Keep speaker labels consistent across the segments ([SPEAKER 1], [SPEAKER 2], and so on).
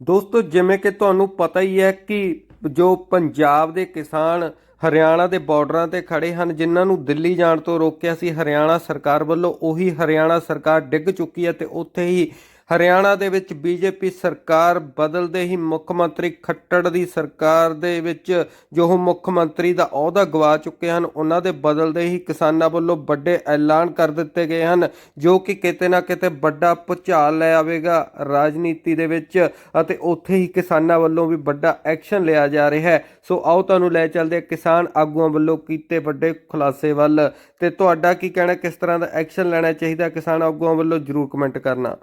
[SPEAKER 1] ਦੋਸਤੋ, ਜਿਵੇਂ ਕਿ ਤੁਹਾਨੂੰ ਪਤਾ ਹੀ ਹੈ ਕਿ ਜੋ ਪੰਜਾਬ ਦੇ ਕਿਸਾਨ ਹਰਿਆਣਾ ਦੇ ਬਾਰਡਰਾਂ ਤੇ ਖੜੇ ਹਨ, ਜਿਨ੍ਹਾਂ ਨੂੰ ਦਿੱਲੀ ਜਾਣ ਤੋਂ ਰੋਕਿਆ ਸੀ, ਹਰਿਆਣਾ ਸਰਕਾਰ ਵੱਲੋਂ ਉਹੀ ਹਰਿਆਣਾ ਸਰਕਾਰ ਡਿੱਗ ਚੁੱਕੀ ਹੈ ਤੇ ਉੱਥੇ ਹੀ ਹਰਿਆਣਾ ਦੇ ਵਿੱਚ ਬੀਜੇਪੀ ਸਰਕਾਰ ਬਦਲਦੇ ਹੀ ਮੁੱਖ ਮੰਤਰੀ ਖੱਟੜ ਦੀ ਸਰਕਾਰ ਦੇ ਵਿੱਚ ਜੋ ਉਹ ਮੁੱਖ ਮੰਤਰੀ ਦਾ ਅਹੁਦਾ ਗਵਾ ਚੁੱਕੇ ਹਨ, ਉਹਨਾਂ ਦੇ ਬਦਲਦੇ ਹੀ ਕਿਸਾਨਾਂ ਵੱਲੋਂ ਵੱਡੇ ਐਲਾਨ ਕਰ ਦਿੱਤੇ ਗਏ ਹਨ, ਜੋ ਕਿ ਕਿਤੇ ਨਾ ਕਿਤੇ ਵੱਡਾ ਭੁਚਾਲ ਲੈ ਆਵੇਗਾ ਰਾਜਨੀਤੀ ਦੇ ਵਿੱਚ ਅਤੇ ਉੱਥੇ ਹੀ ਕਿਸਾਨਾਂ ਵੱਲੋਂ ਵੀ ਵੱਡਾ ਐਕਸ਼ਨ ਲਿਆ ਜਾ ਰਿਹਾ ਹੈ। ਸੋ ਆਓ ਤੁਹਾਨੂੰ ਲੈ ਚੱਲਦੇ ਕਿਸਾਨ ਆਗੂਆਂ ਵੱਲੋਂ ਕੀਤੇ ਵੱਡੇ ਖੁਲਾਸੇ ਵੱਲ। ਤੇ ਤੁਹਾਡਾ ਕੀ ਕਹਿਣਾ, ਕਿਸ ਤਰ੍ਹਾਂ ਦਾ ਐਕਸ਼ਨ ਲੈਣਾ ਚਾਹੀਦਾ ਕਿਸਾਨ ਆਗੂਆਂ ਵੱਲੋਂ, ਜਰੂਰ ਕਮੈਂਟ ਕਰਨਾ।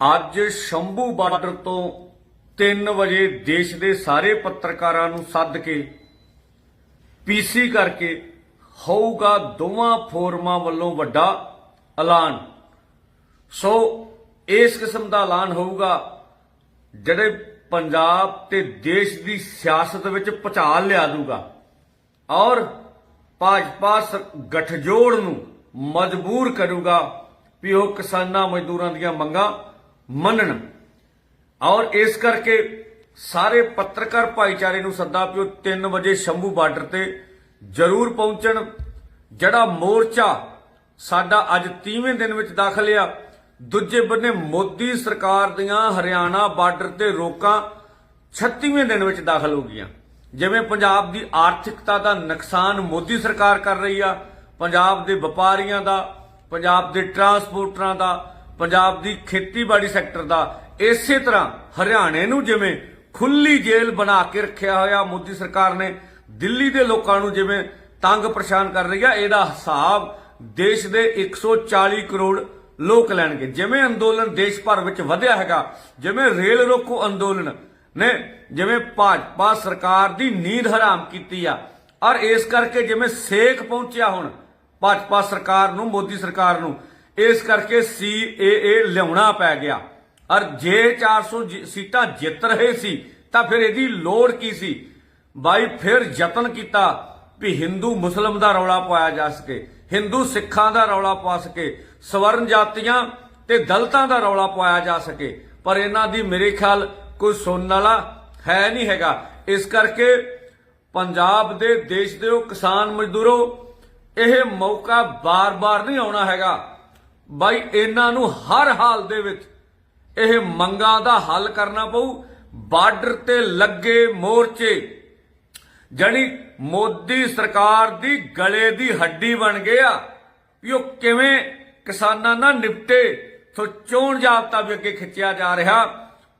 [SPEAKER 2] ਅੱਜ ਸ਼ੰਭੂ ਬਾਰਡਰ ਤੋਂ 3 ਵਜੇ ਦੇਸ਼ ਦੇ ਸਾਰੇ ਪੱਤਰਕਾਰਾਂ ਨੂੰ ਸੱਦ ਕੇ ਪੀਸੀ ਕਰਕੇ ਹੋਊਗਾ ਦੋਵਾਂ ਫੋਰਮਾਂ ਵੱਲੋਂ ਵੱਡਾ ਐਲਾਨ। ਸੋ ਇਸ ਕਿਸਮ ਦਾ ਐਲਾਨ ਹੋਊਗਾ, ਜਿਹੜੇ ਪੰਜਾਬ ਤੇ ਦੇਸ਼ ਦੀ ਸਿਆਸਤ ਵਿੱਚ ਭੁਚਾਲ ਲਿਆ ਦੂਗਾ ਔਰ ਭਾਜਪਾ ਗਠਜੋੜ ਨੂੰ ਮਜਬੂਰ ਕਰੂਗਾ ਵੀ ਉਹ ਕਿਸਾਨਾਂ ਮਜ਼ਦੂਰਾਂ ਦੀਆਂ ਮੰਗਾਂ ਮੰਨਣ। ਔਰ ਇਸ ਕਰਕੇ ਸਾਰੇ ਪੱਤਰਕਾਰ ਭਾਈਚਾਰੇ ਨੂੰ ਸੱਦਾ ਵੀ ਉਹ 3 ਵਜੇ ਸ਼ੰਭੂ ਬਾਰਡਰ ਤੇ ਜ਼ਰੂਰ ਪਹੁੰਚਣ। ਜਿਹੜਾ ਮੋਰਚਾ ਸਾਡਾ ਅੱਜ 30ਵੇਂ ਦਿਨ ਵਿੱਚ ਦਾਖਲ ਆ, ਦੂਜੇ ਬੰਨੇ ਮੋਦੀ ਸਰਕਾਰ ਦੀਆਂ ਹਰਿਆਣਾ ਬਾਰਡਰ ਤੇ ਰੋਕਾਂ 36ਵੇਂ ਦਿਨ ਵਿੱਚ ਦਾਖਲ ਹੋ ਗਈਆਂ। ਜਿਵੇਂ ਪੰਜਾਬ ਦੀ ਆਰਥਿਕਤਾ ਦਾ ਨੁਕਸਾਨ ਮੋਦੀ ਸਰਕਾਰ ਕਰ ਰਹੀ ਆ, ਪੰਜਾਬ ਦੇ ਵਪਾਰੀਆਂ ਦਾ, ਪੰਜਾਬ ਦੇ ਟਰਾਂਸਪੋਰਟਰਾਂ ਦਾ ਪੰਜਾਬ ਦੀ ਖੇਤੀਬਾੜੀ ਸੈਕਟਰ ਦਾ ਇਸੇ ਤਰ੍ਹਾਂ ਹਰਿਆਣੇ ਨੂੰ ਜਿਵੇਂ ਖੁੱਲੀ ਜੇਲ੍ਹ ਬਣਾ ਕੇ ਰੱਖਿਆ ਹੋਇਆ ਮੋਦੀ ਸਰਕਾਰ ਨੇ, ਦਿੱਲੀ ਦੇ ਲੋਕਾਂ ਨੂੰ ਜਿਵੇਂ ਤੰਗ ਪਰੇਸ਼ਾਨ ਕਰ ਰਹੀ ਆ, ਇਹਦਾ ਹਿਸਾਬ ਦੇਸ਼ ਦੇ 140 ਕਰੋੜ ਲੋਕ ਲੈਣਗੇ। ਜਿਵੇਂ ਅੰਦੋਲਨ ਦੇਸ਼ ਭਰ ਵਿੱਚ ਵਧਿਆ ਹੈਗਾ, ਜਿਵੇਂ ਰੇਲ ਰੋਕੋ ਅੰਦੋਲਨ ਨੇ ਜਿਵੇਂ ਭਾਜਪਾ ਸਰਕਾਰ ਦੀ ਨੀਂਦ ਹਰਾਮ ਕੀਤੀ ਆ, ਔਰ ਇਸ ਕਰਕੇ ਜਿਵੇਂ ਸੇਕ ਪਹੁੰਚਿਆ ਹੁਣ ਭਾਜਪਾ ਸਰਕਾਰ ਨੂੰ, ਮੋਦੀ ਸਰਕਾਰ ਨੂੰ ਇਸ ਕਰਕੇ ਸੀਏਏ ਲਿਆਉਣਾ ਪੈ ਗਿਆ। ਔਰ ਜੇ 400 ਜਿ- ਸੀਟਾਂ ਜਿੱਤ ਰਹੇ ਸੀ, ਤਾਂ ਫਿਰ ਇਹਦੀ ਲੋੜ ਕੀ ਸੀ? ਬਾਈ, ਫਿਰ ਯਤਨ ਕੀਤਾ ਵੀ ਹਿੰਦੂ ਮੁਸਲਮ ਦਾ ਰੌਲਾ ਪਾਇਆ ਜਾ ਸਕੇ, ਹਿੰਦੂ ਸਿੱਖਾਂ ਦਾ ਰੌਲਾ ਪਾ ਸਕੇ, ਸਵਰਨ ਜਾਤੀਆਂ ਤੇ ਦਲਤਾਂ ਦਾ ਰੌਲਾ ਪਾਇਆ ਜਾ ਸਕੇ। ਪਰ ਇਹਨਾਂ ਦੀ ਮੇਰੇ ਖਿਆਲ ਕੋਈ ਸੁਣਨ ਵਾਲਾ ਹੈ ਨਹੀਂ ਹੈਗਾ। ਇਸ ਕਰਕੇ ਪੰਜਾਬ ਦੇ ਦੇਸ਼ ਦੇ ਉਹ ਕਿਸਾਨ ਮਜ਼ਦੂਰੋ, ਇਹ ਮੌਕਾ ਬਾਰ-ਬਾਰ ਨਹੀਂ ਆਉਣਾ ਹੈਗਾ। ਬਾਈ, ਇਹਨਾਂ ਨੂੰ ਹਰ ਹਾਲ ਦੇ ਵਿੱਚ ਇਹ ਮੰਗਾਂ ਦਾ ਹੱਲ ਕਰਨਾ ਪਊ। ਬਾਰਡਰ ਤੇ ਲੱਗੇ ਮੋਰਚੇ, ਜਣੀ ਮੋਦੀ ਸਰਕਾਰ ਦੀ ਗਲੇ ਦੀ ਹੱਡੀ ਬਣ ਗਿਆ ਵੀ ਉਹ ਕਿਵੇਂ ਕਿਸਾਨਾਂ ਨਾਲ ਨਿਪਟੇ, ਸੋ ਚੋਣ ਜਾਬਤਾ ਵੀ ਅੱਗੇ ਖਿੱਚਿਆ ਜਾ ਰਿਹਾ,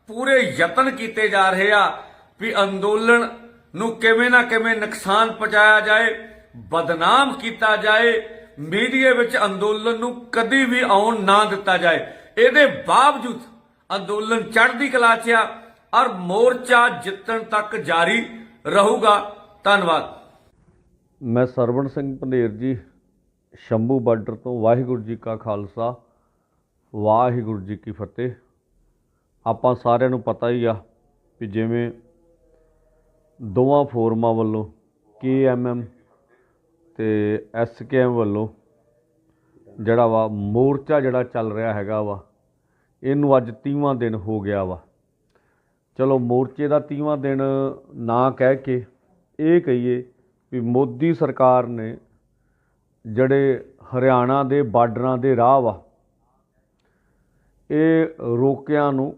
[SPEAKER 2] ਪੂਰੇ ਯਤਨ ਕੀਤੇ ਜਾ ਰਹੇ ਆ ਵੀ ਅੰਦੋਲਨ ਨੂੰ ਕਿਵੇਂ ਨਾ ਕਿਵੇਂ ਨੁਕਸਾਨ ਪਹੁੰਚਾਇਆ ਜਾਏ, ਬਦਨਾਮ ਕੀਤਾ ਜਾਏ ਮੀਡੀਆ ਵਿੱਚ ਅੰਦੋਲਨ ਨੂੰ ਕਦੀ ਵੀ ਆਉਣ ਨਾ ਦਿੱਤਾ ਜਾਏ। ਇਹਦੇ ਬਾਵਜੂਦ ਅੰਦੋਲਨ ਚੜ੍ਹਦੀ ਕਲਾ 'ਚ ਆ ਔਰ ਮੋਰਚਾ ਜਿੱਤਣ ਤੱਕ ਜਾਰੀ ਰਹੂਗਾ। ਧੰਨਵਾਦ।
[SPEAKER 3] ਮੈਂ ਸਰਵਣ ਸਿੰਘ ਪੰਧੇਰ ਜੀ, ਸ਼ੰਭੂ ਬਾਰਡਰ ਤੋਂ ਵਾਹਿਗੁਰੂ ਜੀ ਕਾ ਖਾਲਸਾ, ਵਾਹਿਗੁਰੂ ਜੀ ਕੀ ਫਤਿਹ। ਆਪਾਂ ਸਾਰਿਆਂ ਨੂੰ ਪਤਾ ਹੀ ਆ ਕਿ ਜਿਵੇਂ ਦੋਵਾਂ ਫੋਰਮਾਂ ਵੱਲੋਂ ਕੇਐਮਐਮ ਤੇ ਐਸਕੇਐਮ ਵੱਲੋਂ ਜਿਹੜਾ ਵਾ ਮੋਰਚਾ ਜਿਹੜਾ ਚੱਲ ਰਿਹਾ ਹੈਗਾ ਵਾ, ਇਹਨੂੰ ਅੱਜ 30ਵਾਂ ਦਿਨ ਹੋ ਗਿਆ ਵਾ। ਚਲੋ ਮੋਰਚੇ ਦਾ 30ਵਾਂ ਦਿਨ ਨਾ ਕਹਿ ਕੇ ਇਹ ਕਹੀਏ ਵੀ ਮੋਦੀ ਸਰਕਾਰ ਨੇ ਜਿਹੜੇ ਹਰਿਆਣਾ ਦੇ ਬਾਰਡਰਾਂ ਦੇ ਰਾਹ ਵਾ, ਇਹ ਰੋਕਿਆਂ ਨੂੰ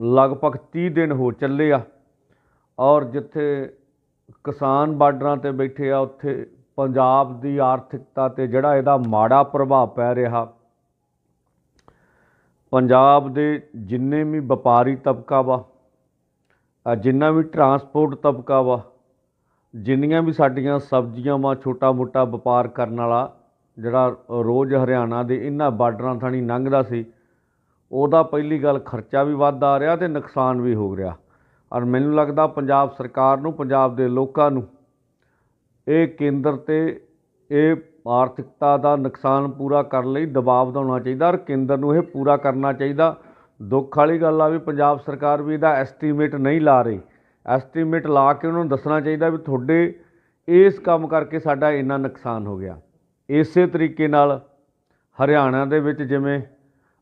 [SPEAKER 3] ਲਗਭਗ 30 ਦਿਨ ਹੋ ਚੱਲੇ ਆ। ਔਰ ਜਿੱਥੇ ਕਿਸਾਨ ਬਾਰਡਰਾਂ ਤੇ ਬੈਠੇ ਆ, ਉੱਥੇ ਪੰਜਾਬ ਦੀ ਆਰਥਿਕਤਾ ਤੇ ਜਿਹੜਾ ਇਹਦਾ ਮਾੜਾ ਪ੍ਰਭਾਵ ਪੈ ਰਿਹਾ। ਪੰਜਾਬ ਦੇ ਜਿੰਨੇ ਵੀ ਵਪਾਰੀ ਤਬਕਾ ਵਾ ਜਿੰਨਾ ਵੀ ਟਰਾਂਸਪੋਰਟ ਤਬਕਾ ਵਾ, ਜਿੰਨੀਆਂ ਵੀ ਸਾਡੀਆਂ ਸਬਜ਼ੀਆਂ ਵਾ ਛੋਟਾ ਮੋਟਾ ਵਪਾਰ ਕਰਨ ਵਾਲਾ, ਜਿਹੜਾ ਰੋਜ਼ ਹਰਿਆਣਾ ਦੇ ਇਹਨਾਂ ਬਾਰਡਰਾਂ ਥਾਣੀ ਲੰਘਦਾ ਸੀ, ਉਹਦਾ ਪਹਿਲੀ ਗੱਲ ਖਰਚਾ ਵੀ ਵੱਧ ਆ ਰਿਹਾ ਤੇ ਨੁਕਸਾਨ ਵੀ ਹੋ ਰਿਹਾ। ਔਰ ਮੈਨੂੰ ਲੱਗਦਾ ਪੰਜਾਬ ਸਰਕਾਰ ਨੂੰ, ਪੰਜਾਬ ਦੇ ਲੋਕਾਂ ਨੂੰ ਇਹ ਕੇਂਦਰ ਤੇ ਇਹ ਆਰਥਿਕਤਾ ਦਾ ਨੁਕਸਾਨ ਪੂਰਾ ਕਰਨ ਲਈ ਦਬਾਅ ਵਧਾਉਣਾ ਚਾਹੀਦਾ ਔਰ ਕੇਂਦਰ ਨੂੰ ਇਹ ਪੂਰਾ ਕਰਨਾ ਚਾਹੀਦਾ। ਦੁੱਖ ਵਾਲੀ ਗੱਲ ਆ ਵੀ ਪੰਜਾਬ ਸਰਕਾਰ ਵੀ ਇਹਦਾ ਐਸਟੀਮੇਟ ਨਹੀਂ ਲਾ ਰਹੀ। ਐਸਟੀਮੇਟ ਲਾ ਕੇ ਉਹਨਾਂ ਨੂੰ ਦੱਸਣਾ ਚਾਹੀਦਾ ਵੀ ਤੁਹਾਡੇ ਇਸ ਕੰਮ ਕਰਕੇ ਸਾਡਾ ਇੰਨਾ ਨੁਕਸਾਨ ਹੋ ਗਿਆ। ਇਸੇ ਤਰੀਕੇ ਨਾਲ ਹਰਿਆਣਾ ਦੇ ਵਿੱਚ ਜਿਵੇਂ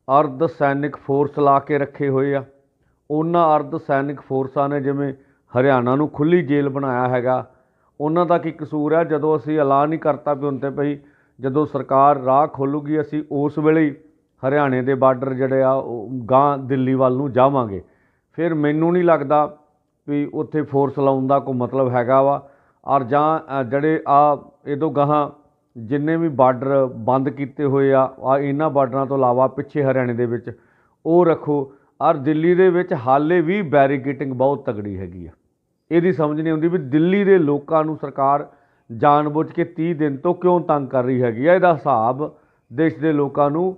[SPEAKER 3] ਅਰਧ ਸੈਨਿਕ ਫੋਰਸ ਲਾ ਕੇ ਰੱਖੇ ਹੋਏ ਆ,
[SPEAKER 2] ਉਹਨਾਂ ਅਰਧ ਸੈਨਿਕ ਫੋਰਸਾਂ ਨੇ ਜਿਵੇਂ ਹਰਿਆਣਾ ਨੂੰ ਖੁੱਲੀ ਜੇਲ੍ਹ ਬਣਾਇਆ ਹੈਗਾ ਉਹਨਾਂ ਦਾ ਕੀ ਕਸੂਰ ਹੈ? ਜਦੋਂ ਅਸੀਂ ਐਲਾਨ ਹੀ ਕਰਤਾ ਵੀ ਹੁਣ ਤੇ ਭਈ ਜਦੋਂ ਸਰਕਾਰ ਰਾਹ ਖੋਲੂਗੀ, ਅਸੀਂ ਉਸ ਵੇਲੇ ਹੀ ਹਰਿਆਣੇ ਦੇ ਬਾਰਡਰ ਜਿਹੜੇ ਆ, ਉਹ ਗਾਂ ਦਿੱਲੀ ਵੱਲ ਨੂੰ ਜਾਵਾਂਗੇ। ਫਿਰ ਮੈਨੂੰ ਨਹੀਂ ਲੱਗਦਾ ਵੀ ਉੱਥੇ ਫੋਰਸ ਲਾਉਣ ਦਾ ਕੋਈ ਮਤਲਬ ਹੈਗਾ ਵਾ। ਔਰ ਜਾਂ ਜਿਹੜੇ ਆ, ਇਹਦੋਂ ਗਾਹਾਂ ਜਿੰਨੇ ਵੀ ਬਾਰਡਰ ਬੰਦ ਕੀਤੇ ਹੋਏ ਆ ਆ ਇਹਨਾਂ ਬਾਰਡਰਾਂ ਤੋਂ ਇਲਾਵਾ ਪਿੱਛੇ ਹਰਿਆਣੇ ਦੇ ਵਿੱਚ, ਉਹ ਰੱਖੋ। ਔਰ ਦਿੱਲੀ ਦੇ ਵਿੱਚ ਹਾਲੇ ਵੀ ਬੈਰੀਕੇਟਿੰਗ ਬਹੁਤ ਤਗੜੀ ਹੈਗੀ ਆ। ਇਹਦੀ ਸਮਝ ਨਹੀਂ ਆਉਂਦੀ ਵੀ ਦਿੱਲੀ ਦੇ ਲੋਕਾਂ ਨੂੰ ਸਰਕਾਰ ਜਾਣਬੁੱਝ ਕੇ 30 ਦਿਨ ਤੋਂ ਕਿਉਂ ਤੰਗ ਕਰ ਰਹੀ ਹੈਗੀ ਆ? ਇਹਦਾ ਹਿਸਾਬ ਦੇਸ਼ ਦੇ ਲੋਕਾਂ ਨੂੰ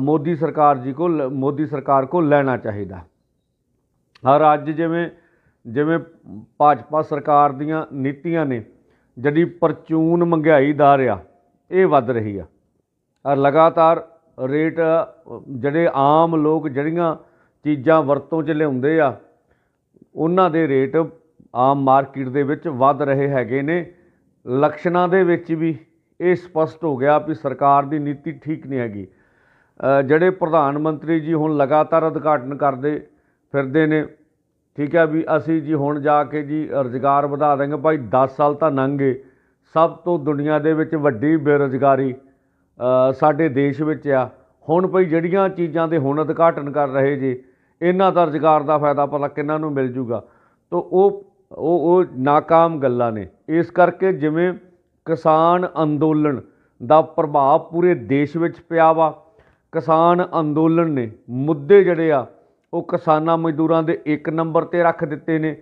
[SPEAKER 2] ਮੋਦੀ ਸਰਕਾਰ ਜੀ ਕੋਲ, ਮੋਦੀ ਸਰਕਾਰ ਕੋਲ ਲੈਣਾ ਚਾਹੀਦਾ। ਔਰ ਅੱਜ ਜਿਵੇਂ ਜਿਵੇਂ ਭਾਜਪਾ ਸਰਕਾਰ ਦੀਆਂ ਨੀਤੀਆਂ ਨੇ, ਜਿਹੜੀ ਪਰਚੂਨ ਮਹਿੰਗਾਈ ਦਰ ਆ ਇਹ ਵੱਧ ਰਹੀ ਆ। ਔਰ ਲਗਾਤਾਰ ਰੇਟ, ਜਿਹੜੇ ਆਮ ਲੋਕ ਜਿਹੜੀਆਂ ਚੀਜ਼ਾਂ ਵਰਤੋਂ 'ਚ ਲਿਆਉਂਦੇ ਆ, ਉਹਨਾਂ ਦੇ ਰੇਟ ਆਮ ਮਾਰਕੀਟ ਦੇ ਵਿੱਚ ਵੱਧ ਰਹੇ ਹੈਗੇ ਨੇ। ਲਕਸ਼ਣਾਂ ਦੇ ਵਿੱਚ ਵੀ ਇਹ ਸਪਸ਼ਟ ਹੋ ਗਿਆ ਵੀ ਸਰਕਾਰ ਦੀ ਨੀਤੀ ਠੀਕ ਨਹੀਂ ਹੈਗੀ। ਜਿਹੜੇ ਪ੍ਰਧਾਨ ਮੰਤਰੀ ਜੀ ਹੁਣ ਲਗਾਤਾਰ ਉਦਘਾਟਨ ਕਰਦੇ ਫਿਰਦੇ ਨੇ, ਠੀਕ ਹੈ ਵੀ ਅਸੀਂ ਜੀ ਹੁਣ ਜਾ ਕੇ ਜੀ ਰੁਜ਼ਗਾਰ ਵਧਾ ਦਾਂਗੇ ਭਾਈ 10 ਸਾਲ ਤਾਂ ਲੰਘ। ਗਏ ਸਭ ਤੋਂ ਦੁਨੀਆ ਦੇ ਵਿੱਚ ਵੱਡੀ ਬੇਰੁਜ਼ਗਾਰੀ ਸਾਡੇ ਦੇਸ਼ ਵਿੱਚ ਆ। ਹੁਣ ਭਈ ਜਿਹੜੀਆਂ ਚੀਜ਼ਾਂ ਦੇ ਹੁਣ ਉਦਘਾਟਨ ਕਰ ਰਹੇ ਜੀ, ਇਹਨਾਂ ਦਾ ਰੁਜ਼ਗਾਰ ਦਾ ਫਾਇਦਾ ਪਤਾ ਕਿੰਨਾਂ ਨੂੰ ਮਿਲ ਜੂਗਾ? ਤੋ ਉਹ ਉਹ ਉਹ ਨਾਕਾਮ ਗੱਲਾਂ ਨੇ। ਇਸ ਕਰਕੇ ਜਿਵੇਂ ਕਿਸਾਨ ਅੰਦੋਲਨ ਦਾ ਪ੍ਰਭਾਵ ਪੂਰੇ ਦੇਸ਼ ਵਿੱਚ ਪਿਆ ਵਾ, ਕਿਸਾਨ ਅੰਦੋਲਨ ਨੇ ਮੁੱਦੇ ਜਿਹੜੇ ਆ, ਉਹ ਕਿਸਾਨਾਂ ਮਜ਼ਦੂਰਾਂ ਦੇ ਇੱਕ ਨੰਬਰ ਤੇ ਰੱਖ ਦਿੱਤੇ ਨੇ।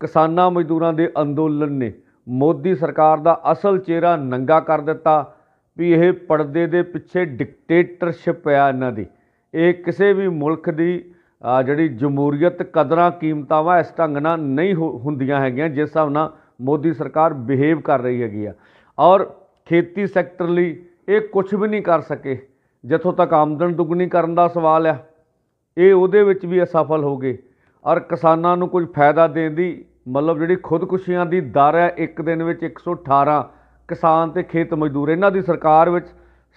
[SPEAKER 2] ਕਿਸਾਨਾਂ ਮਜ਼ਦੂਰਾਂ ਦੇ ਅੰਦੋਲਨ ਨੇ ਮੋਦੀ ਸਰਕਾਰ ਦਾ ਅਸਲ ਚਿਹਰਾ ਨੰਗਾ ਕਰ ਦਿੱਤਾ ਵੀ ਇਹ ਪਰਦੇ ਦੇ ਪਿੱਛੇ ਡਿਕਟੇਟਰਸ਼ਿਪ ਆ ਇਹਨਾਂ ਦੀ। ਇਹ ਕਿਸੇ ਵੀ ਮੁਲਕ ਦੀ ਜਿਹੜੀ ਜਮਹੂਰੀਅਤ ਕਦਰਾਂ ਕੀਮਤਾਂ ਵਾ ਇਸ ਢੰਗ ਨਾਲ ਨਹੀਂ ਹੋ- ਹੁੰਦੀਆਂ ਹੈਗੀਆਂ, ਜਿਸ ਹਿਸਾਬ ਨਾਲ ਮੋਦੀ ਸਰਕਾਰ ਬਿਹੇਵ ਕਰ ਰਹੀ ਹੈਗੀ ਆ। ਔਰ ਖੇਤੀ ਸੈਕਟਰ ਲਈ ਇਹ ਕੁਝ ਵੀ ਨਹੀਂ ਕਰ ਸਕੇ, ਜਿੱਥੋਂ ਤੱਕ ਆਮਦਨ ਦੁੱਗਣੀ ਕਰਨ ਦਾ ਸਵਾਲ ਆ, ਇਹ ਉਹਦੇ ਵਿੱਚ ਵੀ ਅਸਫਲ ਹੋ ਗਏ। ਔਰ ਕਿਸਾਨਾਂ ਨੂੰ ਕੁਝ ਫਾਇਦਾ ਦੇਣ ਦੀ, ਮਤਲਬ ਜਿਹੜੀ ਖੁਦਕੁਸ਼ੀਆਂ ਦੀ ਦਰ ਹੈ ਇੱਕ ਦਿਨ ਵਿੱਚ 118 ਕਿਸਾਨ ਤੇ ਖੇਤ ਮਜ਼ਦੂਰ, ਇਹਨਾਂ ਦੀ ਸਰਕਾਰ ਵਿੱਚ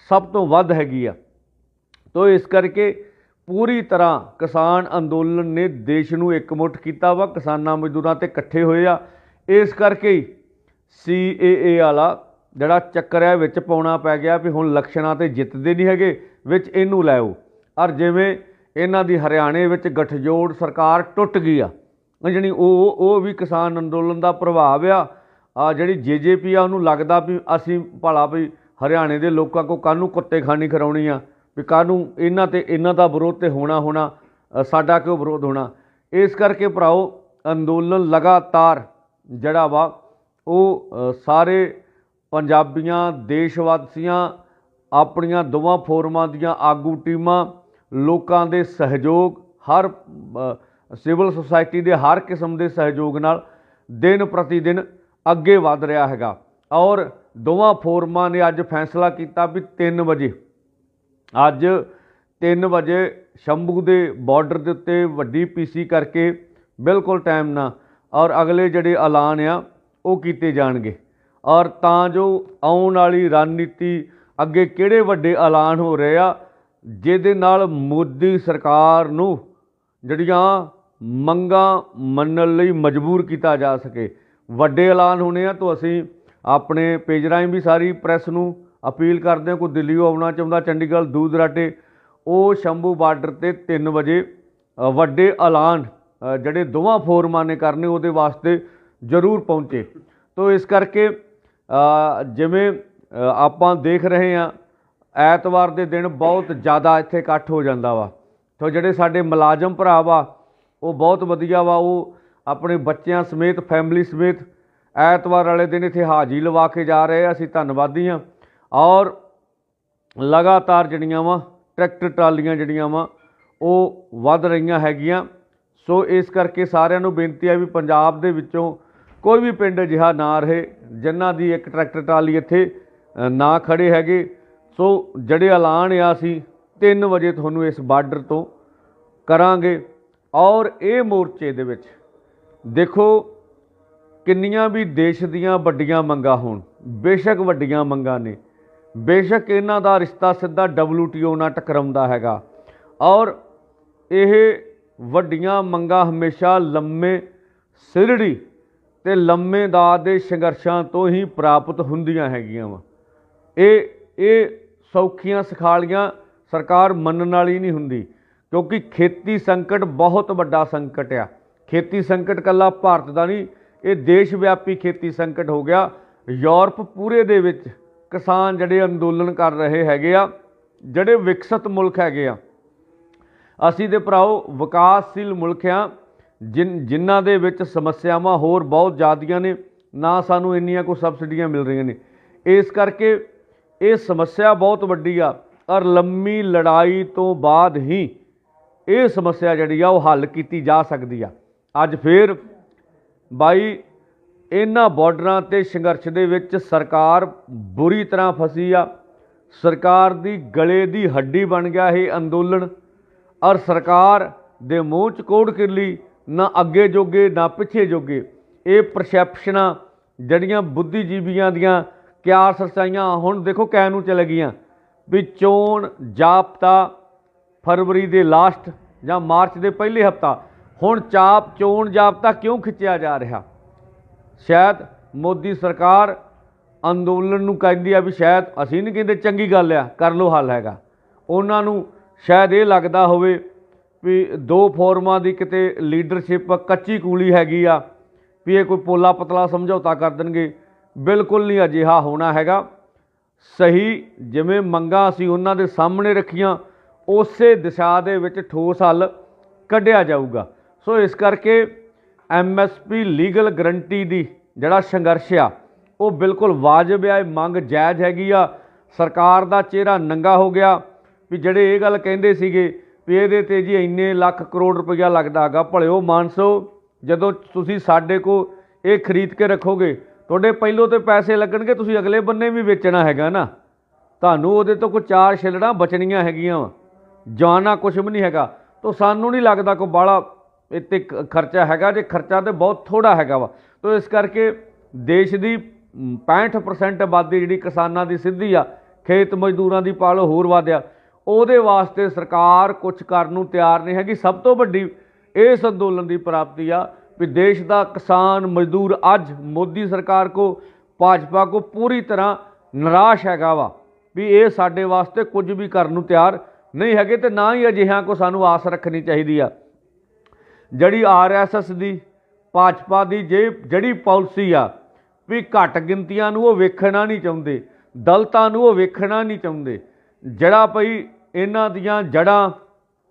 [SPEAKER 2] ਸਭ ਤੋਂ ਵੱਧ ਹੈਗੀ ਆ। ਤੋ ਇਸ ਕਰਕੇ ਪੂਰੀ ਤਰ੍ਹਾਂ ਕਿਸਾਨ ਅੰਦੋਲਨ ਨੇ ਦੇਸ਼ ਨੂੰ ਇਕਮੁੱਠ ਕੀਤਾ ਵਾ, ਕਿਸਾਨਾਂ ਮਜ਼ਦੂਰਾਂ ਤੇ ਇਕੱਠੇ ਹੋਏ ਆ। ਇਸ ਕਰਕੇ ਹੀ ਸੀਏਏ ਵਾਲਾ ਜਿਹੜਾ ਚੱਕਰ ਹੈ ਵਿੱਚ ਪਾਉਣਾ ਪੈ ਗਿਆ ਵੀ ਹੁਣ ਲਕਸ਼ਣਾਂ ਤੇ ਜਿੱਤਦੇ ਨਹੀਂ ਹੈਗੇ, ਵਿੱਚ ਇਹਨੂੰ ਲੈਓ ਔਰ ਜਿਵੇਂ ਇਹਨਾਂ ਦੀ ਹਰਿਆਣੇ ਵਿੱਚ ਗਠਜੋੜ ਸਰਕਾਰ ਟੁੱਟ ਗਈ ਆ ਉਹ ਜਿਹੜੀ ਉਹ ਉਹ ਵੀ ਕਿਸਾਨ ਅੰਦੋਲਨ ਦਾ ਪ੍ਰਭਾਵ ਆ। ਆ ਜਿਹੜੀ ਜੇਜੇਪੀ ਆ, ਉਹਨੂੰ ਲੱਗਦਾ ਵੀ ਅਸੀਂ ਭਲਾ ਵੀ ਹਰਿਆਣੇ ਦੇ ਲੋਕਾਂ ਕੋ ਨੂੰ ਕੁੱਤੇ ਖਾਣੀ ਕਰਾਉਣੀ ਆ। ਵੀ ਕਾਹਨੂੰ ਇਹਨਾਂ ਤੇ, ਇਹਨਾਂ ਦਾ ਵਿਰੋਧ ਤੇ ਹੋਣਾ ਹੋਣਾ ਸਾਡਾ ਕਿਉਂ ਵਿਰੋਧ ਹੋਣਾ? ਇਸ ਕਰਕੇ ਭਰਾਓ, ਅੰਦੋਲਨ ਲਗਾਤਾਰ ਜਿਹੜਾ ਵਾ, ਉਹ ਸਾਰੇ ਪੰਜਾਬੀਆਂ, ਦੇਸ਼ਵਾਸੀਆਂ, ਆਪਣੀਆਂ ਦੋਵਾਂ ਫੋਰਮਾਂ ਦੀਆਂ ਆਗੂ ਟੀਮਾਂ, ਲੋਕਾਂ ਦੇ ਸਹਿਯੋਗ, ਹਰ ਸਿਵਲ ਸੁਸਾਇਟੀ ਦੇ ਹਰ ਕਿਸਮ ਦੇ ਸਹਿਯੋਗ ਨਾਲ ਦਿਨ ਪ੍ਰਤੀ ਦਿਨ ਅੱਗੇ ਵਧ ਰਿਹਾ ਹੈਗਾ। ਔਰ ਦੋਵਾਂ ਫੋਰਮਾਂ ਨੇ ਅੱਜ ਫੈਸਲਾ ਕੀਤਾ ਵੀ 3 ਵਜੇ ਅੱਜ 3 ਵਜੇ ਸ਼ੰਭੂ ਦੇ ਬਾਰਡਰ ਦੇ ਉੱਤੇ ਵੱਡੀ ਪੀਸੀ ਕਰਕੇ ਬਿਲਕੁਲ ਟਾਈਮ ਨਾਲ ਔਰ ਅਗਲੇ ਜਿਹੜੇ ਐਲਾਨ ਆ, ਉਹ ਕੀਤੇ ਜਾਣਗੇ। ਔਰ ਤਾਂ ਜੋ ਆਉਣ ਵਾਲੀ ਰਣਨੀਤੀ ਅੱਗੇ ਕਿਹੜੇ ਵੱਡੇ ਐਲਾਨ ਹੋ ਰਹੇ ਆ, ਜਿਹਦੇ ਨਾਲ ਮੋਦੀ ਸਰਕਾਰ ਨੂੰ ਜਿਹੜੀਆਂ ਮੰਗਾਂ ਮੰਨਣ ਲਈ ਮਜਬੂਰ ਕੀਤਾ ਜਾ ਸਕੇ। ਵੱਡੇ ਐਲਾਨ ਹੋਣੇ ਆ, ਤਾਂ ਅਸੀਂ ਆਪਣੇ ਪੇਜ ਰਾਹੀਂ ਵੀ ਸਾਰੀ ਪ੍ਰੈਸ ਨੂੰ ਅਪੀਲ ਕਰਦੇ ਹਾਂ ਕੋਈ ਦਿੱਲੀੋਂ ਆਉਣਾ ਚਾਹੁੰਦਾ, ਚੰਡੀਗੜ੍ਹ ਦੂਰ ਦਰਾਡੇ ਉਹ ਸ਼ੰਭੂ ਬਾਰਡਰ ਤੇ 3 ਵਜੇ ਵੱਡੇ ਐਲਾਨ ਜਿਹੜੇ ਦੋਵਾਂ ਫੋਰਮਾਂ ਨੇ ਕਰਨੇ, ਉਹਦੇ ਵਾਸਤੇ ਜ਼ਰੂਰ ਪਹੁੰਚੇ। ਤੋ ਇਸ ਕਰਕੇ ਜਿਵੇਂ ਆਪਾਂ ਦੇਖ ਰਹੇ ਹਾਂ, ਐਤਵਾਰ ਦੇ ਦਿਨ ਬਹੁਤ ਜ਼ਿਆਦਾ ਇੱਥੇ ਇਕੱਠ ਹੋ ਜਾਂਦਾ ਵਾ। ਤੋ ਜਿਹੜੇ ਸਾਡੇ ਮੁਲਾਜ਼ਮ ਭਰਾ ਵਾ, ਉਹ ਬਹੁਤ ਵਧੀਆ ਵਾ, ਉਹ ਆਪਣੇ ਬੱਚਿਆਂ ਸਮੇਤ, ਫੈਮਿਲੀ ਸਮੇਤ ਐਤਵਾਰ ਵਾਲੇ ਦਿਨ ਇੱਥੇ ਹਾਜ਼ਰੀ ਲਵਾ ਕੇ ਜਾ ਰਹੇ ਆ, ਅਸੀਂ ਧੰਨਵਾਦੀ ਹਾਂ। ਔਰ ਲਗਾਤਾਰ ਜਿਹੜੀਆਂ ਵਾ, ਟਰੈਕਟਰ ਟਰਾਲੀਆਂ ਜਿਹੜੀਆਂ ਵਾ, ਉਹ ਵੱਧ ਰਹੀਆਂ ਹੈਗੀਆਂ। ਸੋ ਇਸ ਕਰਕੇ ਸਾਰਿਆਂ ਨੂੰ ਬੇਨਤੀ ਹੈ ਵੀ ਪੰਜਾਬ ਦੇ ਵਿੱਚੋਂ ਕੋਈ ਵੀ ਪਿੰਡ ਅਜਿਹਾ ਨਾ ਰਹੇ, ਜਿਨ੍ਹਾਂ ਦੀ ਇੱਕ ਟਰੈਕਟਰ ਟਰਾਲੀ ਇੱਥੇ ਨਾ ਖੜੇ ਹੈਗੇ। ਸੋ ਜਿਹੜੇ ਐਲਾਨ ਆ ਅਸੀਂ 3 ਵਜੇ ਤੁਹਾਨੂੰ ਇਸ ਬਾਰਡਰ ਤੋਂ ਕਰਾਂਗੇ। ਔਰ ਇਹ ਮੋਰਚੇ ਦੇ ਵਿੱਚ ਦੇਖੋ ਕਿੰਨੀਆਂ ਵੀ ਦੇਸ਼ ਦੀਆਂ ਵੱਡੀਆਂ ਮੰਗਾਂ ਹੋਣ, ਬੇਸ਼ੱਕ ਵੱਡੀਆਂ ਮੰਗਾਂ ਨੇ। ਬੇਸ਼ੱਕ ਇਹਨਾਂ ਦਾ ਰਿਸ਼ਤਾ ਸਿੱਧਾ WTO ਨਾਲ ਟਕਰਾਉਂਦਾ ਹੈਗਾ। ਔਰ ਇਹ ਵੱਡੀਆਂ ਮੰਗਾਂ ਹਮੇਸ਼ਾ ਲੰਮੇ ਸਿਰੜੀ ਤੇ ਲੰਮੇ ਦਾ ਦੇ ਸੰਘਰਸ਼ਾਂ ਤੋਂ ਹੀ ਪ੍ਰਾਪਤ ਹੁੰਦੀਆਂ ਹੈਗੀਆਂ ਵਾ। ਇਹ ਇਹ ਸੌਖੀਆਂ ਸਖਾਲੀਆਂ ਸਰਕਾਰ ਮੰਨਣ ਵਾਲੀ ਨਹੀਂ ਹੁੰਦੀ, ਕਿਉਂਕਿ ਖੇਤੀ ਸੰਕਟ ਬਹੁਤ ਵੱਡਾ ਸੰਕਟ ਆ। ਖੇਤੀ ਸੰਕਟ ਕੱਲਾ ਭਾਰਤ ਦਾ ਨਹੀਂ, ਇਹ ਦੇਸ਼ ਵਿਆਪੀ ਖੇਤੀ ਸੰਕਟ ਹੋ ਗਿਆ। ਯੂਰਪ ਪੂਰੇ ਦੇ ਵਿੱਚ ਕਿਸਾਨ ਜਿਹੜੇ ਅੰਦੋਲਨ ਕਰ ਰਹੇ ਹੈਗੇ ਆ, ਜਿਹੜੇ ਵਿਕਸਿਤ ਮੁਲਕ ਹੈਗੇ ਆ, ਅਸੀਂ ਦੇ ਭਰਾਓ ਵਿਕਾਸਸ਼ੀਲ ਮੁਲਕ ਆ, ਜਿਨ, ਜਿਨ੍ਹਾਂ ਦੇ ਵਿੱਚ ਸਮੱਸਿਆਵਾਂ ਹੋਰ ਬਹੁਤ ਜ਼ਿਆਦੀਆਂ ਨੇ, ਨਾ ਸਾਨੂੰ ਇੰਨੀਆਂ ਕੋ ਸਬਸਿਡੀਆਂ ਮਿਲ ਰਹੀਆਂ ਨੇ। ਇਸ ਕਰਕੇ ਇਹ ਸਮੱਸਿਆ ਬਹੁਤ ਵੱਡੀ ਆ ਔਰ ਲੰਮੀ ਲੜਾਈ ਤੋਂ ਬਾਅਦ ਹੀ ਇਹ ਸਮੱਸਿਆ ਜਿਹੜੀ ਆ ਉਹ ਹੱਲ ਕੀਤੀ ਜਾ ਸਕਦੀ ਆ। ਅੱਜ ਫੇਰ ਬਾਈ ਇਹਨਾਂ ਬਾਰਡਰਾਂ ਤੇ ਸੰਘਰਸ਼ ਦੇ ਵਿੱਚ ਸਰਕਾਰ ਬੁਰੀ ਤਰ੍ਹਾਂ ਫਸੀ ਆ। ਸਰਕਾਰ ਦੀ ਗਲੇ ਦੀ ਹੱਡੀ ਬਣ ਗਿਆ ਇਹ ਅੰਦੋਲਨ। ਔਰ ਸਰਕਾਰ ਦੇ ਮੂੰਹ ਚ ਕੋੜ ਕਿਰਲੀ ਨਾ ਅੱਗੇ ਜੋਗੇ, ਨਾ ਪਿੱਛੇ ਜੋਗੇ। ਇਹ ਪਰਸੈਪਸ਼ਨਾਂ ਜਿਹੜੀਆਂ ਬੁੱਧੀਜੀਵੀਆਂ ਦੀਆਂ ਕਿਆਰ ਸੱਚਾਈਆਂ ਹੁਣ ਦੇਖੋ ਕਹਿ ਨੂੰ ਚਲੇ ਗਈਆਂ ਵੀ ਚੋਣ ਜਾਪਤਾ ਫਰਵਰੀ ਦੇ ਲਾਸਟ ਜਾਂ ਮਾਰਚ ਦੇ ਪਹਿਲੇ ਹਫਤਾ। ਹੁਣ ਚਾਪ ਚੋਣ ਜਾਪਤਾ ਕਿਉਂ ਖਿੱਚਿਆ ਜਾ ਰਿਹਾ? ਸ਼ਾਇਦ ਮੋਦੀ ਸਰਕਾਰ ਅੰਦੋਲਨ ਨੂੰ ਕਹਿੰਦੀ ਆ ਵੀ ਸ਼ਾਇਦ ਅਸੀਂ ਨਹੀਂ ਕਹਿੰਦੇ ਚੰਗੀ ਗੱਲ ਆ, ਕਰ ਲੋ ਹੱਲ ਹੈਗਾ। ਉਹਨਾਂ ਨੂੰ ਸ਼ਾਇਦ ਇਹ ਲੱਗਦਾ ਹੋਵੇ ਵੀ ਦੋ ਫੋਰਮਾਂ ਦੀ ਕਿਤੇ ਲੀਡਰਸ਼ਿਪ ਕੱਚੀ ਕੂਲੀ ਹੈਗੀ ਆ, ਵੀ ਇਹ ਕੋਈ ਪੋਲਾ ਪਤਲਾ ਸਮਝੌਤਾ ਕਰ ਦੇਣਗੇ, ਬਿਲਕੁਲ ਨਹੀਂ ਅਜਿਹਾ ਹੋਣਾ ਹੈਗਾ। ਸਹੀ ਜਿਵੇਂ ਮੰਗਾਂ ਅਸੀਂ ਉਹਨਾਂ ਦੇ ਸਾਹਮਣੇ ਰੱਖੀਆਂ, ਉਸੇ ਦਿਸ਼ਾ ਦੇ ਵਿੱਚ ਠੋਸ ਹੱਲ ਕੱਢਿਆ ਜਾਊਗਾ। ਸੋ ਇਸ ਕਰਕੇ ਐਮਐਸਪੀ ਲੀਗਲ ਗਰੰਟੀ ਦੀ ਜਿਹੜਾ ਸੰਘਰਸ਼ ਆ, ਉਹ ਬਿਲਕੁਲ ਵਾਜਬ ਆ, ਇਹ ਮੰਗ ਜਾਇਜ਼ ਹੈਗੀ ਆ। ਸਰਕਾਰ ਦਾ ਚਿਹਰਾ ਨੰਗਾ ਹੋ ਗਿਆ ਵੀ ਜਿਹੜੇ ਇਹ ਗੱਲ ਕਹਿੰਦੇ ਸੀਗੇ ਵੀ ਇਹਦੇ ਤੇ ਜੀ ਇੰਨੇ ਲੱਖ ਕਰੋੜ ਰੁਪਈਆ ਲੱਗਦਾ ਹੈਗਾ, ਭਲਿਓ ਮਾਨਸੋ, ਜਦੋਂ ਤੁਸੀਂ ਸਾਡੇ ਕੋ ਇਹ ਖਰੀਦ ਕੇ ਰੱਖੋਗੇ, ਤੁਹਾਡੇ ਪਹਿਲੋਂ ਤੇ ਪੈਸੇ ਲੱਗਣਗੇ, ਤੁਸੀਂ ਅਗਲੇ ਬੰਨੇ ਵੀ ਵੇਚਣਾ ਹੈਗਾ ਨਾ। ਤੁਹਾਨੂੰ ਉਹਦੇ ਤੋਂ ਕੋਈ ਚਾਰ ਛਿਲੜਾਂ ਬਚਣੀਆਂ ਹੈਗੀਆਂ ਵਾ। ਜਾਣਾ ਕੁਝ ਵੀ ਨਹੀਂ ਹੈਗਾ। ਤਾਂ ਸਾਨੂੰ ਨਹੀਂ ਲੱਗਦਾ ਕੋਈ ਬਾਹਲਾ ਇਹ 'ਤੇ ਖਰਚਾ ਹੈਗਾ ਜੇ ਖਰਚਾ ਤੇ ਬਹੁਤ ਥੋੜਾ ਹੈਗਾ ਵਾ। ਤਾਂ ਇਸ ਕਰਕੇ ਦੇਸ਼ ਦੀ ਮ, 65% ਆਬਾਦੀ ਜਿਹੜੀ ਕਿਸਾਨਾਂ ਦੀ ਸਿੱਧੀ ਆ ਖੇਤ ਮਜ਼ਦੂਰਾਂ ਦੀ ਪਾਲੋ ਹੋਰ ਵਧਿਆ। ਉਹਦੇ ਵਾਸਤੇ ਸਰਕਾਰ ਕੁਝ ਕਰਨ ਨੂੰ ਤਿਆਰ ਨਹੀਂ ਹੈਗੀ। ਸਭ ਤੋਂ ਵੱਡੀ ਇਸ ਅੰਦੋਲਨ ਦੀ ਪ੍ਰਾਪਤੀ ਆ ਵੀ ਦੇਸ਼ ਦਾ ਕਿਸਾਨ ਮਜ਼ਦੂਰ ਅੱਜ ਮੋਦੀ ਸਰਕਾਰ ਕੋ ਭਾਜਪਾ ਕੋ ਪੂਰੀ ਤਰ੍ਹਾਂ ਨਿਰਾਸ਼ ਹੈਗਾ ਵਾ ਵੀ ਇਹ ਸਾਡੇ ਵਾਸਤੇ ਕੁਝ ਵੀ ਕਰਨ ਨੂੰ ਤਿਆਰ ਨਹੀਂ ਹੈਗੇ ਤੇ ਨਾ ਹੀ ਅਜਿਹਾ ਕੋ ਸਾਨੂੰ ਆਸ ਰੱਖਣੀ ਚਾਹੀਦੀ ਆ। ਜਿਹੜੀ ਆਰਐਸਐਸ ਦੀ, ਭਾਜਪਾ ਦੀ ਜੇ ਜਿਹੜੀ ਪਾਲਿਸੀ ਆ, ਵੀ ਘੱਟ ਗਿਣਤੀਆਂ ਨੂੰ ਉਹ ਵੇਖਣਾ ਨਹੀਂ ਚਾਹੁੰਦੇ, ਦਲਤਾਂ ਨੂੰ ਉਹ ਵੇਖਣਾ ਨਹੀਂ ਚਾਹੁੰਦੇ। ਜਿਹੜਾ ਭਈ ਇਹਨਾਂ ਦੀਆਂ ਜੜਾਂ,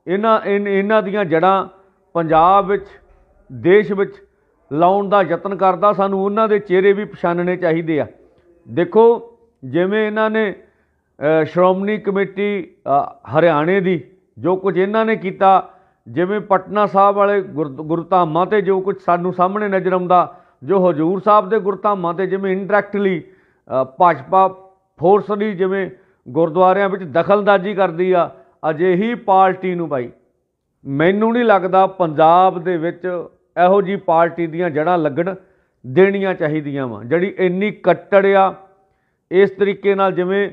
[SPEAKER 2] ਇਹਨਾਂ, ਇਨ- ਇਹਨਾਂ ਦੀਆਂ ਜੜਾਂ ਪੰਜਾਬ ਵਿੱਚ, ਦੇਸ਼ ਵਿੱਚ ਲਾਉਣ ਦਾ ਯਤਨ ਕਰਦਾ, ਸਾਨੂੰ ਉਹਨਾਂ ਦੇ ਚਿਹਰੇ ਵੀ ਪਛਾਣਨੇ ਚਾਹੀਦੇ ਆ। ਦੇਖੋ, ਜਿਵੇਂ ਇਹਨਾਂ ਨੇ ਸ਼੍ਰੋਮਣੀ ਕਮੇਟੀ ਹਰਿਆਣੇ ਦੀ ਜੋ ਕੁਝ ਇਹਨਾਂ ਨੇ ਕੀਤਾ ਜਿਵੇਂ ਪਟਨਾ ਸਾਹਿਬ ਵਾਲੇ ਗੁਰ- ਗੁਰਧਾਮਾਂ ਤੇ ਜੋ ਕੁਝ ਸਾਨੂੰ ਸਾਹਮਣੇ ਨਜ਼ਰ ਆਉਂਦਾ, ਜੋ ਹਜੂਰ ਸਾਹਿਬ ਦੇ ਗੁਰਧਾਮਾਂ ਤੇ ਜਿਵੇਂ ਇਨਡਾਇਰੈਕਟਲੀ ਭਾਜਪਾ ਫੋਰਸ ਦੀ ਜਿਵੇਂ ਗੁਰਦੁਆਰਿਆਂ ਵਿੱਚ ਦਖਲਅੰਦਾਜ਼ੀ ਕਰਦੀ ਆ ਅਜਿਹੀ ਪਾਰਟੀ ਨੂੰ ਭਾਈ ਮੈਨੂੰ ਨਹੀਂ ਲੱਗਦਾ ਪੰਜਾਬ ਦੇ ਵਿੱਚ ਇਹੋ ਜੀ ਪਾਰਟੀ ਦੀਆਂ ਜੜ੍ਹਾਂ ਲੱਗਣ ਦੇਣੀਆਂ ਚਾਹੀਦੀਆਂ ਵਾ। ਜਿਹੜੀ ਇੰਨੀ ਕੱਟੜ ਆ, ਇਸ ਤਰੀਕੇ ਨਾਲ ਜਿਵੇਂ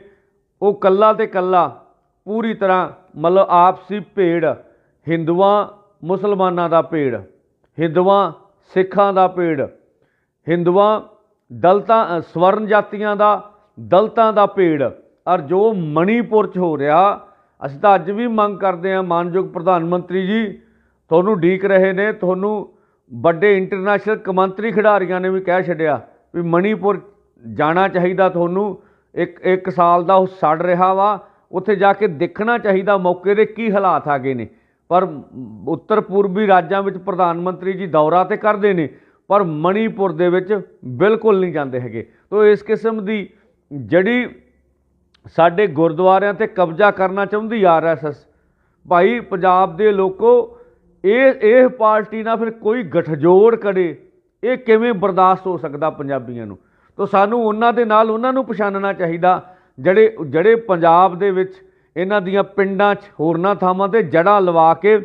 [SPEAKER 2] ਉਹ ਕੱਲਾ ਤੇ ਕੱਲਾ ਪੂਰੀ ਤਰ੍ਹਾਂ ਮਤਲਬ ਆਪਸੀ ਭੇੜ ਹਿੰਦੂਆਂ ਮੁਸਲਮਾਨਾਂ ਦਾ ਭੇੜ, ਹਿੰਦੂਆਂ ਸਿੱਖਾਂ ਦਾ ਭੇੜ, ਹਿੰਦੂਆਂ ਦਲਤਾਂ ਸਵਰਨ ਜਾਤੀਆਂ ਦਾ, ਦਲਤਾਂ ਦਾ ਭੇੜ। ਔਰ ਜੋ ਮਣੀਪੁਰ 'ਚ ਹੋ ਰਿਹਾ, ਅਸੀਂ ਤਾਂ ਅੱਜ ਵੀ ਮੰਗ ਕਰਦੇ ਹਾਂ ਮਾਨਯੋਗ ਪ੍ਰਧਾਨ ਮੰਤਰੀ ਜੀ, ਤੁਹਾਨੂੰ ਢੀਕ ਰਹੇ ਨੇ, ਤੁਹਾਨੂੰ ਵੱਡੇ ਇੰਟਰਨੈਸ਼ਨਲ ਕਮੰਤਰੀ ਖਿਡਾਰੀਆਂ ਨੇ ਵੀ ਕਹਿ ਛੱਡਿਆ ਵੀ ਮਣੀਪੁਰ ਜਾਣਾ ਚਾਹੀਦਾ ਤੁਹਾਨੂੰ, ਇੱਕ ਇੱਕ ਸਾਲ ਦਾ ਉਹ ਸੜ ਰਿਹਾ ਵਾ, ਉੱਥੇ ਜਾ ਕੇ ਦੇਖਣਾ ਚਾਹੀਦਾ ਮੌਕੇ ਦੇ ਕੀ ਹਾਲਾਤ ਆ ਗਏ ਨੇ। ਪਰ ਉੱਤਰ ਪੂਰਬੀ ਰਾਜਾਂ ਵਿੱਚ ਪ੍ਰਧਾਨ ਮੰਤਰੀ ਜੀ ਦੌਰਾ ਤੇ ਕਰਦੇ ਨੇ, ਪਰ ਮਣੀਪੁਰ ਦੇ ਵਿੱਚ ਬਿਲਕੁਲ ਨਹੀਂ ਜਾਂਦੇ ਹੈਗੇ। ਤੋ ਇਸ ਕਿਸਮ ਦੀ ਜਿਹੜੀ ਸਾਡੇ ਗੁਰਦੁਆਰਿਆਂ ਤੇ ਕਬਜ਼ਾ ਕਰਨਾ ਚਾਹੁੰਦੀ ਆਰਐਸਐਸ ਭਾਈ ਪੰਜਾਬ ਦੇ ਲੋਕੋ, ਇਹ ਇਹ ਪਾਰਟੀ ਨਾਲ ਫਿਰ ਕੋਈ ਗਠਜੋੜ ਕਰੇ, ਇਹ ਕਿਵੇਂ ਬਰਦਾਸ਼ਤ ਹੋ ਸਕਦਾ ਪੰਜਾਬੀਆਂ ਨੂੰ? ਤਾਂ ਸਾਨੂੰ ਉਹਨਾਂ ਦੇ ਨਾਲ ਉਹਨਾਂ ਨੂੰ ਪਛਾਣਨਾ ਚਾਹੀਦਾ, ਜਿਹੜੇ ਜਿਹੜੇ ਪੰਜਾਬ ਦੇ ਵਿੱਚ ਇਹਨਾਂ ਦੀਆਂ ਪਿੰਡਾਂ 'ਚ ਹੋਰਨਾਂ ਥਾਵਾਂ ਤੇ ਜੜ੍ਹਾਂ ਲਵਾ ਕੇ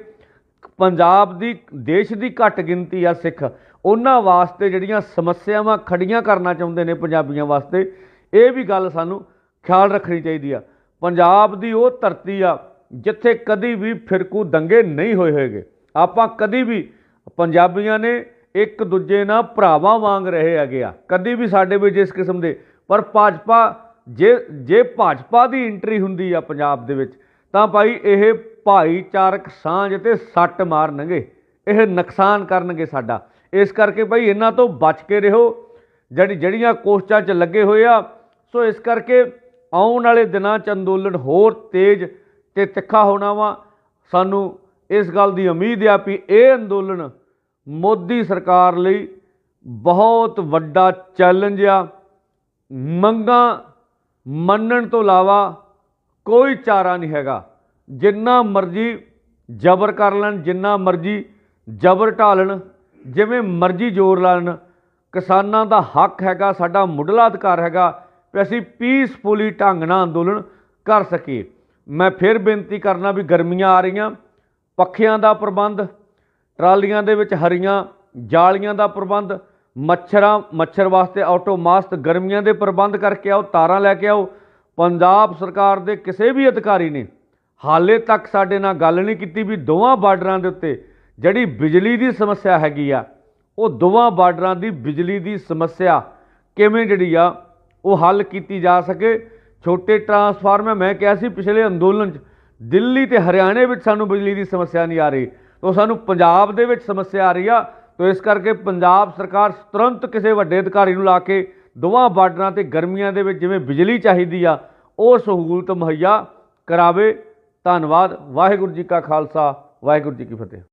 [SPEAKER 2] ਪੰਜਾਬ ਦੀ, ਦੇਸ਼ ਦੀ ਘੱਟ ਗਿਣਤੀ ਆ ਸਿੱਖ, ਉਹਨਾਂ ਵਾਸਤੇ ਜਿਹੜੀਆਂ ਸਮੱਸਿਆਵਾਂ ਖੜੀਆਂ ਕਰਨਾ ਚਾਹੁੰਦੇ ਨੇ ਪੰਜਾਬੀਆਂ ਵਾਸਤੇ, ਇਹ ਵੀ ਗੱਲ ਸਾਨੂੰ ਖਿਆਲ ਰੱਖਣੀ ਚਾਹੀਦੀ ਆ। ਪੰਜਾਬ ਦੀ ਉਹ ਧਰਤੀ ਆ ਜਿੱਥੇ ਕਦੀ ਵੀ ਫਿਰਕੂ ਦੰਗੇ ਨਹੀਂ ਹੋਏ ਹੋਏਗੇ ਆਪਾਂ ਕਦੀ ਵੀ ਪੰਜਾਬੀਆਂ ਨੇ ਇੱਕ ਦੂਜੇ ਨਾਲ ਭਰਾਵਾਂ ਵਾਂਗ ਰਹੇ ਹੈਗੇ ਆ। ਕਦੀ ਵੀ ਸਾਡੇ ਵਿੱਚ ਇਸ ਕਿਸਮ ਦੇ, ਪਰ ਭਾਜਪਾ ਜੇ ਜੇ ਭਾਜਪਾ ਦੀ ਐਂਟਰੀ ਹੁੰਦੀ ਆ ਪੰਜਾਬ ਦੇ ਵਿੱਚ, ਤਾਂ ਭਾਈ ਇਹ ਭਾਈਚਾਰਕ ਸਾਂਝ ਤੇ ਸੱਟ ਮਾਰਨਗੇ। ਇਹ ਨੁਕਸਾਨ ਕਰਨਗੇ ਸਾਡਾ। ਇਸ ਕਰਕੇ ਭਾਈ ਇਹਨਾਂ ਤੋਂ ਬਚ ਕੇ ਰਹੋ। ਜਿਹੜੀ, ਜਿਹੜੀਆਂ ਕੋਸ਼ਿਸ਼ਾਂ 'ਚ ਲੱਗੇ ਹੋਏ ਆ, ਸੋ ਇਸ ਕਰਕੇ ਆਉਣ ਵਾਲੇ ਦਿਨਾਂ 'ਚ ਅੰਦੋਲਨ ਹੋਰ ਤੇਜ਼ ਤੇ ਤਿੱਖਾ ਹੋਣਾ ਵਾ। ਸਾਨੂੰ ਇਸ ਗੱਲ ਦੀ ਉਮੀਦ ਆ ਵੀ ਇਹ ਅੰਦੋਲਨ ਮੋਦੀ ਸਰਕਾਰ ਲਈ ਬਹੁਤ ਵੱਡਾ ਚੈਲੰਜ ਆ। ਮੰਗਾਂ ਮੰਨਣ ਤੋਂ ਇਲਾਵਾ ਕੋਈ ਚਾਰਾ ਨਹੀਂ ਹੈਗਾ। ਜਿੰਨਾ ਮਰਜ਼ੀ ਜ਼ਬਰ ਕਰ ਲੈਣ, ਜਿੰਨਾ ਮਰਜ਼ੀ ਜ਼ਬਰ ਢਾਲਣ ਜਿਵੇਂ ਮਰਜ਼ੀ ਜ਼ੋਰ ਲਾਣ, ਕਿਸਾਨਾਂ ਦਾ ਹੱਕ ਹੈਗਾ, ਸਾਡਾ ਮੁੱਢਲਾ ਅਧਿਕਾਰ ਹੈਗਾ ਵੀ ਅਸੀਂ ਪੀਸਫੁਲੀ ਢੰਗ ਨਾਲ ਅੰਦੋਲਨ ਕਰ ਸਕੀਏ। ਮੈਂ ਫਿਰ ਬੇਨਤੀ ਕਰਨਾ ਵੀ ਗਰਮੀਆਂ ਆ ਰਹੀਆਂ, ਪੱਖਿਆਂ ਦਾ ਪ੍ਰਬੰਧ, ਟਰਾਲੀਆਂ ਦੇ ਵਿੱਚ ਹਰੀਆਂ ਜਾਲੀਆਂ ਦਾ ਪ੍ਰਬੰਧ ਮੱਛਰਾਂ, ਮੱਛਰ ਵਾਸਤੇ ਆਟੋਮਾਸਟ ਗਰਮੀਆਂ ਦੇ ਪ੍ਰਬੰਧ ਕਰਕੇ ਆਓ, ਤਾਰਾਂ ਲੈ ਕੇ ਆਓ। ਪੰਜਾਬ ਸਰਕਾਰ ਦੇ ਕਿਸੇ ਵੀ ਅਧਿਕਾਰੀ ਨੇ ਹਾਲੇ ਤੱਕ ਸਾਡੇ ਨਾਲ ਗੱਲ ਨਹੀਂ ਕੀਤੀ ਵੀ ਦੋਵਾਂ ਬਾਰਡਰਾਂ ਦੇ ਉੱਤੇ ਜਿਹੜੀ ਬਿਜਲੀ ਦੀ ਸਮੱਸਿਆ ਹੈਗੀ ਆ, ਉਹ ਦੋਵਾਂ ਬਾਰਡਰਾਂ ਦੀ ਬਿਜਲੀ ਦੀ ਸਮੱਸਿਆ ਕਿਵੇਂ ਜਿਹੜੀ ਆ, ਉਹ ਹੱਲ ਕੀਤੀ ਜਾ ਸਕੇ। ਛੋਟੇ ਟਰਾਂਸਫਾਰਮਰ ਮੈਂ ਕਿਹਾ ਸੀ ਪਿਛਲੇ ਅੰਦੋਲਨ 'ਚ, ਦਿੱਲੀ ਤੇ ਹਰਿਆਣੇ ਵਿੱਚ ਸਾਨੂੰ ਬਿਜਲੀ ਦੀ ਸਮੱਸਿਆ ਨਹੀਂ ਆ ਰਹੀ। ਤੋਂ ਸਾਨੂੰ ਪੰਜਾਬ ਦੇ ਵਿੱਚ ਸਮੱਸਿਆ ਆ ਰਹੀ ਆ ਤੋਂ ਇਸ ਕਰਕੇ ਪੰਜਾਬ ਸਰਕਾਰ ਤੁਰੰਤ ਕਿਸੇ ਵੱਡੇ ਅਧਿਕਾਰੀ ਨੂੰ ਲਾ ਕੇ ਦੋਵਾਂ ਬਾਰਡਰਾਂ ਤੇ ਗਰਮੀਆਂ ਦੇ ਵਿੱਚ ਜਿਵੇਂ ਬਿਜਲੀ ਚਾਹੀਦੀ ਆ, ਉਹ ਸਹੂਲਤ ਮੁਹੱਈਆ ਕਰਾਵੇ। ਧੰਨਵਾਦ। ਵਾਹਿਗੁਰੂ ਜੀ ਕਾ ਖਾਲਸਾ, ਵਾਹਿਗੁਰੂ ਜੀ ਕੀ ਫਤਿਹ।